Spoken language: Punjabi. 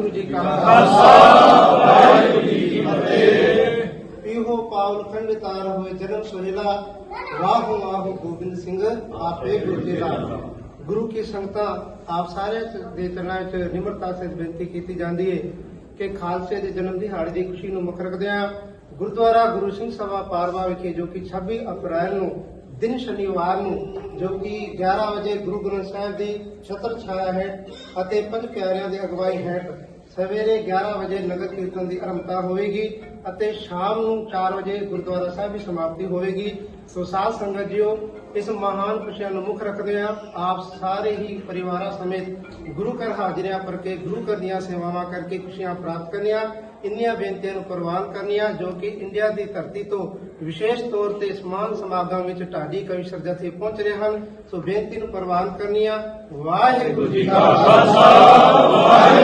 ਵਾਹਿਗੁਰੂ ਜੀ ਕਾ ਖਾਲਸਾ। ਵਾਹਿਗੁਰੂ ਜੀ ਕੀ ਫਤਿਹ ਪੀਹੋ ਪਾਵਨ ਖੰਡ ਤਾਰ ਹੋਏ ਜਨਮ ਸੁਹੇਲਾ ਵਾਹੋ ਵਾਹੋ ਗੋਬਿੰਦ ਸਿੰਘ, ਆਪੇ ਗੁਰੂ ਜੀ ਦਾ। ਗੁਰੂ ਕੀ ਸੰਗਤਾਂ, ਆਪ ਸਾਰੇ ਦੇ ਚਰਨਾਂ ਵਿੱਚ ਨਿਮਰਤਾ ਸੇ ਬੇਨਤੀ ਕੀਤੀ ਜਾਂਦੀ ਹੈ ਕਿ ਖਾਲਸੇ ਦੇ ਜਨਮ ਦਿਹਾੜੇ ਦੀ ਖੁਸ਼ੀ ਨੂੰ ਮੁੱਖ ਰੱਖਦਿਆਂ ਗੁਰਦੁਆਰਾ ਗੁਰੂ ਸਿੰਘ ਸਭਾ ਪਾਰਵਾ ਵਿਖੇ ਜੋ ਕਿ 26 ਅਪ੍ਰੈਲ ਨੂੰ ਦਿਨ ਸ਼ਨੀਵਾਰ ਨੂੰ, ਜੋ ਕਿ 11 ਵਜੇ ਗੁਰੂ ਗ੍ਰੰਥ ਸਾਹਿਬ ਦੀ ਛਤਰ ਛਾਇਆ ਹੈ ਅਤੇ ਪੰਜ ਪਿਆਰਿਆਂ ਦੀ ਅਗਵਾਈ ਹੇਠ ਸਵੇਰੇ 11 ਵਜੇ ਨਗਰ ਕੀਰਤਨ ਦੀ ਆਰੰਭਤਾ ਹੋਵੇਗੀ ਅਤੇ ਸ਼ਾਮ ਨੂੰ 4 ਵਜੇ ਗੁਰਦੁਆਰਾ ਸਾਹਿਬ ਦੀ ਸਮਾਪਤੀ ਹੋਵੇਗੀ। ਸੋ ਸਾਧ ਸੰਗਤ ਜੀਓ, ਇਸ ਮਹਾਨ ਖੁਸ਼ੀਆਂ ਨੂੰ ਮੁੱਖ ਰੱਖਦੇ ਆ ਆਪ ਸਾਰੇ ਹੀ ਪਰਿਵਾਰਾਂ ਸਮੇਤ ਗੁਰੂ ਘਰ ਹਾਜ਼ਰੀਆਂ ਭਰ ਗੁਰੂ ਘਰ ਦੀਆਂ ਸੇਵਾਵਾਂ ਕਰਕੇ ਖੁਸ਼ੀਆਂ ਪ੍ਰਾਪਤ ਕਰਨੀਆਂ। ਇੰਨੀਆਂ ਬੇਨਤੀਆਂ ਨੂੰ ਪ੍ਰਵਾਨ ਕਰਨੀਆਂ ਜੋ ਕਿ ਇੰਡੀਆ ਦੀ ਧਰਤੀ ਤੋਂ ਵਿਸ਼ੇਸ਼ ਤੌਰ ਤੇ ਸਮਾਨ ਸਮਾਗਮ ਵਿੱਚ ਢਾਡੀ ਕਵੀਸ਼ਰ ਜਥੇ ਪਹੁੰਚ ਰਹੇ ਹਨ। ਸੋ ਬੇਨਤੀ ਨੂੰ ਪ੍ਰਵਾਨ ਕਰਨੀਆਂ। ਵਾਹਿਗੁਰੂ ਜੀ ਕਾ ਖਾਲਸਾ, ਵਾਹਿਗੁਰੂ ਜੀ